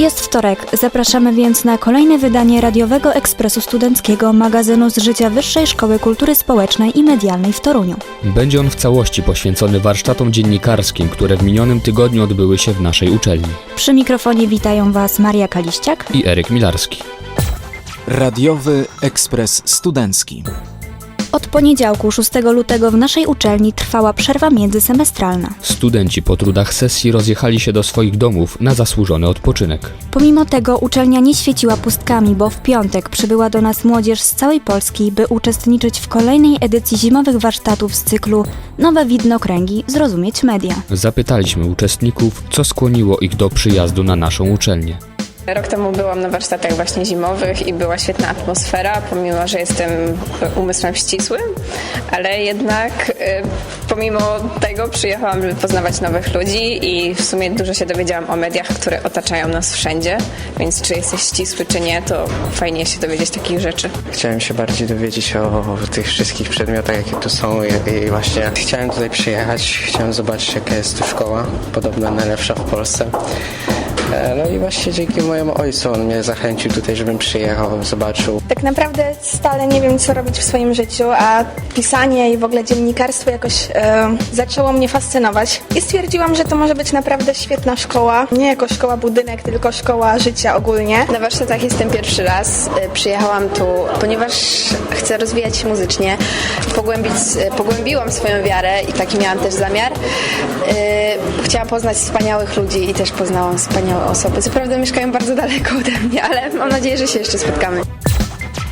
Jest wtorek, zapraszamy więc na kolejne wydanie radiowego ekspresu studenckiego magazynu z życia Wyższej Szkoły Kultury Społecznej i Medialnej w Toruniu. Będzie on w całości poświęcony warsztatom dziennikarskim, które w minionym tygodniu odbyły się w naszej uczelni. Przy mikrofonie witają Was Maria Kaliściak. I Eryk Milarski. Radiowy Ekspres Studencki. Od poniedziałku 6 lutego w naszej uczelni trwała przerwa międzysemestralna. Studenci po trudach sesji rozjechali się do swoich domów na zasłużony odpoczynek. Pomimo tego uczelnia nie świeciła pustkami, bo w piątek przybyła do nas młodzież z całej Polski, by uczestniczyć w kolejnej edycji zimowych warsztatów z cyklu Nowe Widnokręgi Zrozumieć Media. Zapytaliśmy uczestników, co skłoniło ich do przyjazdu na naszą uczelnię. Rok temu byłam na warsztatach właśnie zimowych i była świetna atmosfera, pomimo, że jestem umysłem ścisłym, ale jednak y, pomimo tego przyjechałam, żeby poznawać nowych ludzi i w sumie dużo się dowiedziałam o mediach, które otaczają nas wszędzie, więc czy jesteś ścisły, czy nie, to fajnie się dowiedzieć takich rzeczy. Chciałem się bardziej dowiedzieć o tych wszystkich przedmiotach, jakie tu są i, właśnie chciałem tutaj przyjechać, chciałem zobaczyć jaka jest tu szkoła, podobno najlepsza w Polsce. E, No i właśnie dzięki mojemu ojcu on mnie zachęcił tutaj, żebym przyjechał, zobaczył. Tak naprawdę stale nie wiem, co robić w swoim życiu, a pisanie i w ogóle dziennikarstwo jakoś e, zaczęło mnie fascynować. I stwierdziłam, że to może być naprawdę świetna szkoła. Nie jako szkoła budynek, tylko szkoła życia ogólnie. Na warsztatach jestem pierwszy raz. Y, Przyjechałam tu, ponieważ chcę rozwijać się muzycznie, pogłębić, y, pogłębiłam swoją wiarę i taki miałam też zamiar. Chciałam poznać wspaniałych ludzi i też poznałam wspaniałe osoby. Co prawda mieszkają bardzo daleko ode mnie, ale mam nadzieję, że się jeszcze spotkamy.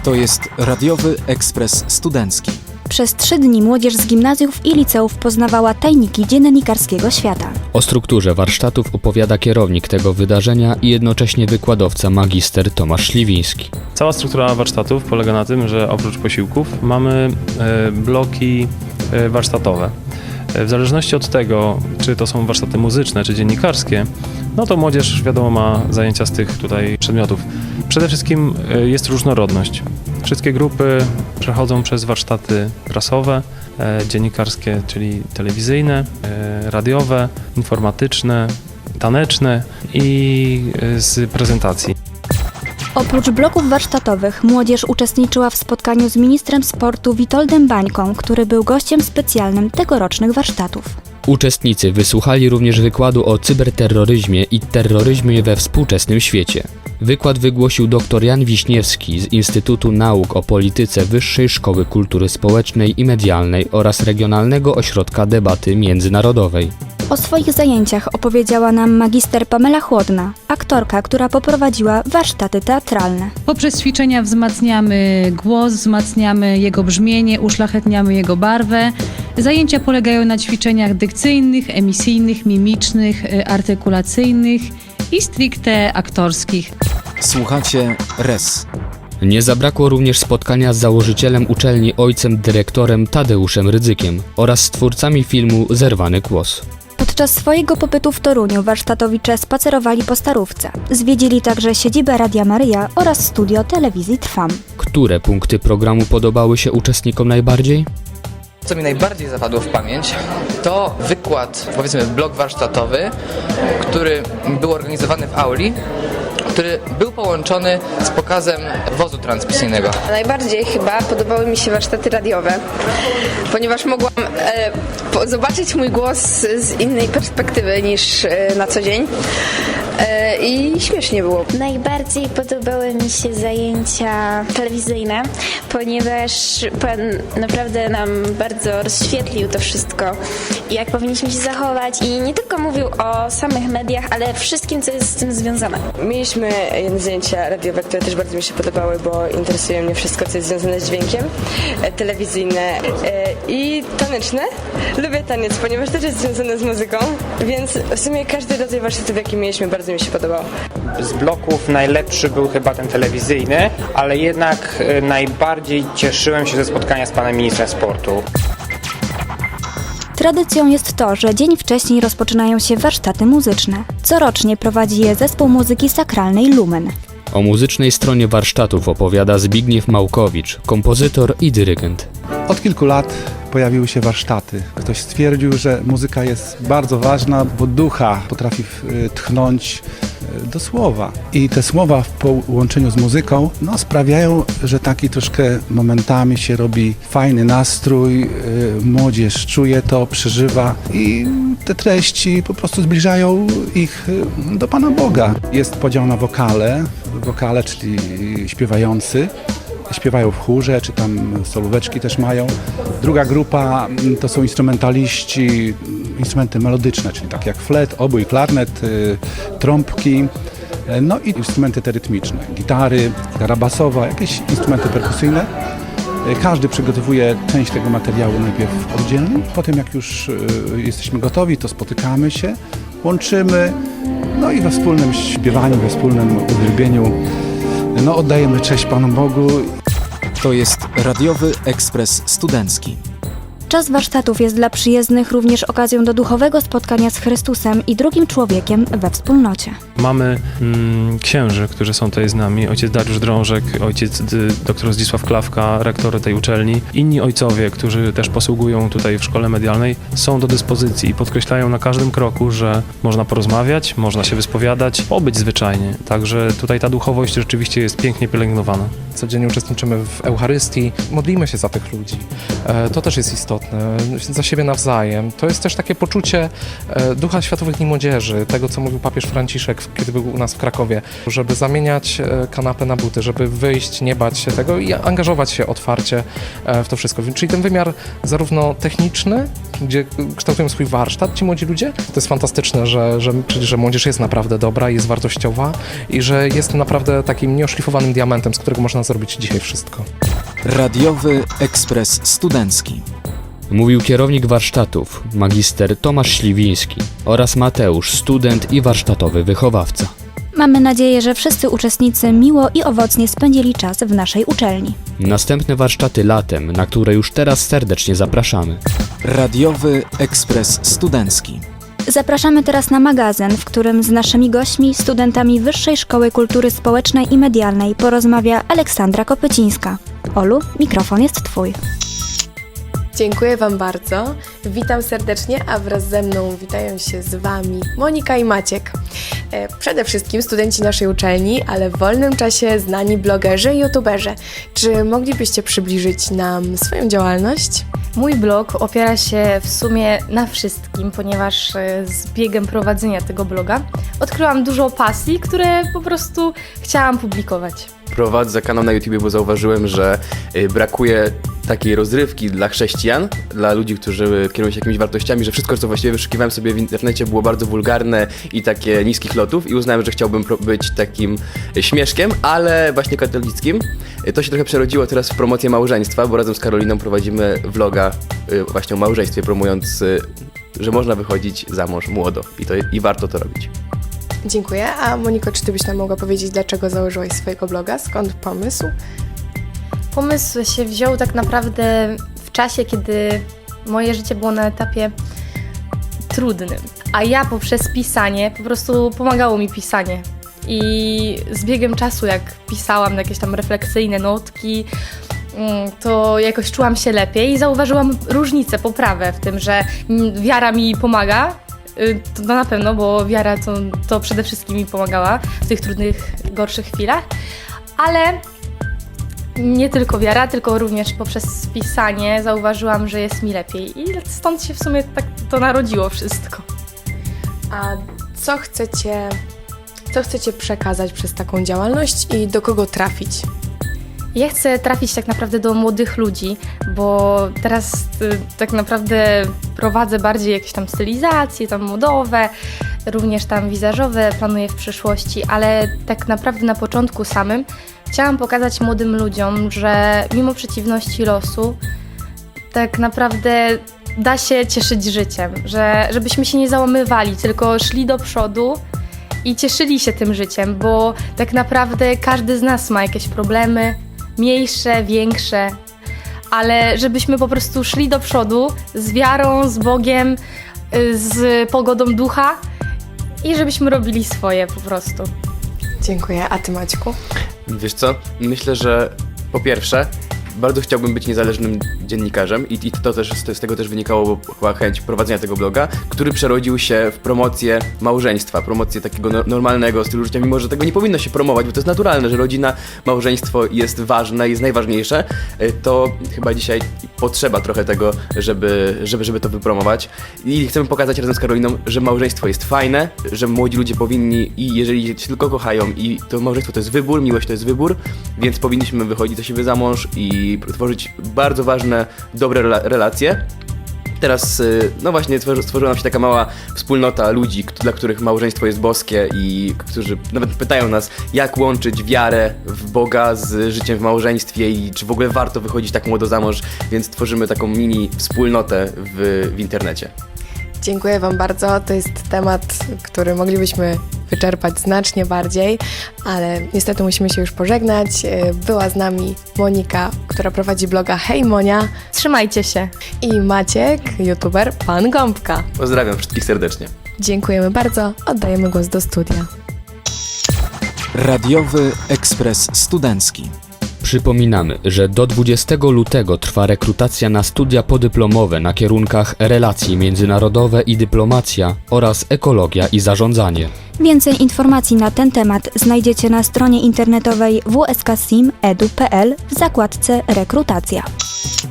To jest Radiowy Ekspres Studencki. Przez trzy dni młodzież z gimnazjów i liceów poznawała tajniki dziennikarskiego świata. O strukturze warsztatów opowiada kierownik tego wydarzenia i jednocześnie wykładowca magister Tomasz Śliwiński. Cała struktura warsztatów polega na tym, że oprócz posiłków mamy e, bloki e, warsztatowe. E, W zależności od tego, czy to są warsztaty muzyczne, czy dziennikarskie, no to młodzież wiadomo ma zajęcia z tych tutaj przedmiotów. Przede wszystkim e, jest różnorodność. Wszystkie grupy przechodzą przez warsztaty prasowe, e, dziennikarskie, czyli telewizyjne, radiowe, informatyczne, taneczne i z prezentacji. Oprócz bloków warsztatowych, młodzież uczestniczyła w spotkaniu z ministrem sportu Witoldem Bańką, który był gościem specjalnym tegorocznych warsztatów. Uczestnicy wysłuchali również wykładu o cyberterroryzmie i terroryzmie we współczesnym świecie. Wykład wygłosił dr Jan Wiśniewski z Instytutu Nauk o Polityce Wyższej Szkoły Kultury Społecznej i Medialnej oraz Regionalnego Ośrodka Debaty Międzynarodowej. O swoich zajęciach opowiedziała nam magister Pamela Chłodna, aktorka, która poprowadziła warsztaty teatralne. Poprzez ćwiczenia wzmacniamy głos, wzmacniamy jego brzmienie, uszlachetniamy jego barwę. Zajęcia polegają na ćwiczeniach dykcyjnych, emisyjnych, mimicznych, y, artykulacyjnych i stricte aktorskich. Słuchacie RES. Nie zabrakło również spotkania z założycielem uczelni ojcem dyrektorem Tadeuszem Rydzykiem oraz z twórcami filmu Zerwany Kłos. Podczas swojego pobytu w Toruniu warsztatowicze spacerowali po Starówce. Zwiedzili także siedzibę Radia Maryja oraz studio telewizji Trwam. Które punkty programu podobały się uczestnikom najbardziej? Co mi najbardziej zapadło w pamięć, to wykład, powiedzmy blok warsztatowy, który był organizowany w auli, który był połączony z pokazem wozu transmisyjnego. Najbardziej chyba podobały mi się warsztaty radiowe, ponieważ mogłam e, zobaczyć mój głos z innej perspektywy niż e, na co dzień i śmiesznie było. Najbardziej podobały mi się zajęcia telewizyjne, ponieważ pan naprawdę nam bardzo rozświetlił to wszystko, jak powinniśmy się zachować i nie tylko mówił o samych mediach, ale wszystkim, co jest z tym związane. Mieliśmy jedne zajęcia radiowe, które też bardzo mi się podobały, bo interesuje mnie wszystko, co jest związane z dźwiękiem, e, telewizyjne e, i taneczne. Lubię taniec, ponieważ też jest związane z muzyką, więc w sumie każdy rodzaj warsztatów, jaki mieliśmy, bardzo mi się podobał. Z bloków najlepszy był chyba ten telewizyjny, ale jednak e, najbardziej cieszyłem się ze spotkania z panem ministrem sportu. Tradycją jest to, że dzień wcześniej rozpoczynają się warsztaty muzyczne. Corocznie prowadzi je zespół muzyki sakralnej Lumen. O muzycznej stronie warsztatów opowiada Zbigniew Małkowicz, kompozytor i dyrygent. Od kilku lat pojawiły się warsztaty. Ktoś stwierdził, że muzyka jest bardzo ważna, bo ducha potrafi y, tchnąć e, do słowa. I te słowa w połączeniu z muzyką no, sprawiają, że taki troszkę momentami się robi fajny nastrój, e, młodzież czuje to, przeżywa i te treści po prostu zbliżają ich e, do Pana Boga. Jest podział na wokale, wokale, czyli śpiewający, śpiewają w chórze, czy tam solóweczki też mają. Druga grupa mm, to są instrumentaliści, instrumenty melodyczne, czyli tak jak flet, obój, klarnet, y, trąbki, e, no i instrumenty te rytmiczne, gitary, gitara basowa, jakieś instrumenty perkusyjne. E, Każdy przygotowuje część tego materiału najpierw oddzielnie, potem jak już y, jesteśmy gotowi, to spotykamy się, łączymy, no i we wspólnym śpiewaniu, we wspólnym uwielbieniu no, oddajemy cześć Panu Bogu To jest radiowy ekspres studencki. Czas warsztatów jest dla przyjezdnych również okazją do duchowego spotkania z Chrystusem i drugim człowiekiem we wspólnocie. Mamy mm, księży, którzy są tutaj z nami. Ojciec Dariusz Drążek, ojciec dr Zdzisław Klawka, rektor tej uczelni. Inni ojcowie, którzy też posługują tutaj w szkole medialnej, są do dyspozycji i podkreślają na każdym kroku, że można porozmawiać, można się wyspowiadać, pobyć zwyczajnie. Także tutaj ta duchowość rzeczywiście jest pięknie pielęgnowana. Codziennie uczestniczymy w Eucharystii, modlimy się za tych ludzi. E, To też jest istotne, za siebie nawzajem. To jest też takie poczucie e, ducha Światowych Dni Młodzieży, tego co mówił papież Franciszek, kiedy był u nas w Krakowie, żeby zamieniać e, kanapę na buty, żeby wyjść, nie bać się tego i angażować się otwarcie e, w to wszystko. Czyli ten wymiar zarówno techniczny, gdzie kształtują swój warsztat ci młodzi ludzie, to jest fantastyczne, że, że, czyli, że młodzież jest naprawdę dobra, jest wartościowa i że jest naprawdę takim nieoszlifowanym diamentem, z którego można zrobić dzisiaj wszystko. Radiowy ekspres studencki. Mówił kierownik warsztatów, magister Tomasz Śliwiński oraz Mateusz, student i warsztatowy wychowawca. Mamy nadzieję, że wszyscy uczestnicy miło i owocnie spędzili czas w naszej uczelni. Następne warsztaty latem, na które już teraz serdecznie zapraszamy. Radiowy ekspres studencki. Zapraszamy teraz na magazyn, w którym z naszymi gośćmi, studentami Wyższej Szkoły Kultury Społecznej i Medialnej porozmawia Aleksandra Kopycińska. Olu, mikrofon jest Twój. Dziękuję Wam bardzo. Witam serdecznie, a wraz ze mną witają się z Wami Monika i Maciek. E, Przede wszystkim studenci naszej uczelni, ale w wolnym czasie znani blogerzy i youtuberzy. Czy moglibyście przybliżyć nam swoją działalność? Mój blog opiera się w sumie na wszystkim, ponieważ e, z biegiem prowadzenia tego bloga odkryłam dużo pasji, które po prostu chciałam publikować. Prowadzę kanał na YouTube, bo zauważyłem, że y, brakuje takiej rozrywki dla chrześcijan, dla ludzi, którzy kierują się jakimiś wartościami, że wszystko, co właściwie wyszukiwałem sobie w internecie było bardzo wulgarne i takie niskich lotów i uznałem, że chciałbym być takim śmieszkiem, ale właśnie katolickim. To się trochę przerodziło teraz w promocję małżeństwa, bo razem z Karoliną prowadzimy vloga y, właśnie o małżeństwie, promując, y, że można wychodzić za mąż młodo i, to, i warto to robić. Dziękuję. A Moniko, czy Ty byś nam mogła powiedzieć, dlaczego założyłaś swojego bloga? Skąd pomysł? Pomysł się wziął tak naprawdę w czasie, kiedy moje życie było na etapie trudnym, a ja poprzez pisanie, po prostu pomagało mi pisanie. I z biegiem czasu, jak pisałam jakieś tam refleksyjne notki, mm, to jakoś czułam się lepiej i zauważyłam różnicę, poprawę w tym, że wiara mi pomaga. Y, To na pewno, bo wiara to, to przede wszystkim mi pomagała w tych trudnych, gorszych chwilach, ale nie tylko wiara, tylko również poprzez pisanie zauważyłam, że jest mi lepiej i stąd się w sumie tak to narodziło wszystko. A co chcecie, co chcecie przekazać przez taką działalność i do kogo trafić? Ja chcę trafić tak naprawdę do młodych ludzi, bo teraz y, tak naprawdę prowadzę bardziej jakieś tam stylizacje, tam modowe, również tam wizażowe planuję w przyszłości, ale tak naprawdę na początku samym chciałam pokazać młodym ludziom, że mimo przeciwności losu tak naprawdę da się cieszyć życiem, że żebyśmy się nie załamywali, tylko szli do przodu i cieszyli się tym życiem, bo tak naprawdę każdy z nas ma jakieś problemy, mniejsze, większe, ale żebyśmy po prostu szli do przodu z wiarą, z Bogiem, z pogodą ducha i żebyśmy robili swoje po prostu. Dziękuję. A Ty Maćku? Wiesz co? Myślę, że po pierwsze, bardzo chciałbym być niezależnym dziennikarzem i, i to też z, tego też wynikało chyba chęć prowadzenia tego bloga, który przerodził się w promocję małżeństwa, promocję takiego no, normalnego stylu życia, mimo że tego nie powinno się promować, bo to jest naturalne, że rodzina, małżeństwo jest ważne, jest najważniejsze, y, to chyba dzisiaj potrzeba trochę tego, żeby, żeby, żeby to wypromować. I chcemy pokazać razem z Karoliną, że małżeństwo jest fajne, że młodzi ludzie powinni i jeżeli się tylko kochają i to małżeństwo to jest wybór, miłość to jest wybór, więc powinniśmy wychodzić za siebie za mąż i tworzyć bardzo ważne, dobre rela- relacje. Teraz, y, no właśnie, stworzy- stworzyła nam się taka mała wspólnota ludzi, dla których małżeństwo jest boskie i którzy nawet pytają nas, jak łączyć wiarę w Boga z życiem w małżeństwie i czy w ogóle warto wychodzić tak młodo za mąż, więc tworzymy taką mini wspólnotę w, w internecie. Dziękuję Wam bardzo. To jest temat, który moglibyśmy wyczerpać znacznie bardziej, ale niestety musimy się już pożegnać. E, Była z nami Monika, która prowadzi bloga Hej Monia. Trzymajcie się. I Maciek, youtuber Pan Gąbka. Pozdrawiam wszystkich serdecznie. Dziękujemy bardzo. Oddajemy głos do studia. Radiowy Ekspres Studencki. Przypominamy, że do 20 lutego trwa rekrutacja na studia podyplomowe na kierunkach relacje międzynarodowe i dyplomacja oraz ekologia i zarządzanie. Więcej informacji na ten temat znajdziecie na stronie internetowej wsksim.edu.pl w zakładce Rekrutacja.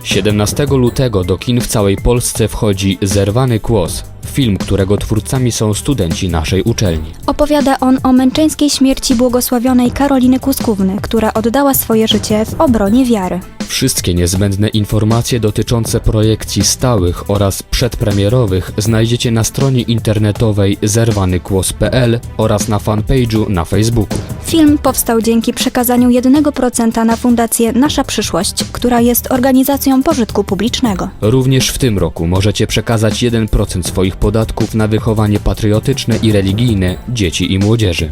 17 lutego do kin w całej Polsce wchodzi Zerwany Kłos, film, którego twórcami są studenci naszej uczelni. Opowiada on o męczeńskiej śmierci błogosławionej Karoliny Kuskówny, która oddała swoje życie w obronie wiary. Wszystkie niezbędne informacje dotyczące projekcji stałych oraz przedpremierowych znajdziecie na stronie internetowej zerwanykłos.pl oraz na fanpage'u na Facebooku. Film powstał dzięki przekazaniu 1% na Fundację Nasza Przyszłość, która jest organizacją pożytku publicznego. Również w tym roku możecie przekazać 1% swoich podatków na wychowanie patriotyczne i religijne dzieci i młodzieży.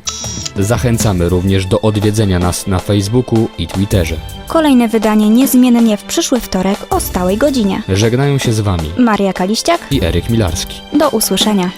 Zachęcamy również do odwiedzenia nas na Facebooku i Twitterze. Kolejne wydanie niezmiennie w przyszły wtorek o stałej godzinie. Żegnają się z Wami Maria Kaliściak, i Eryk Milarski. do usłyszenia.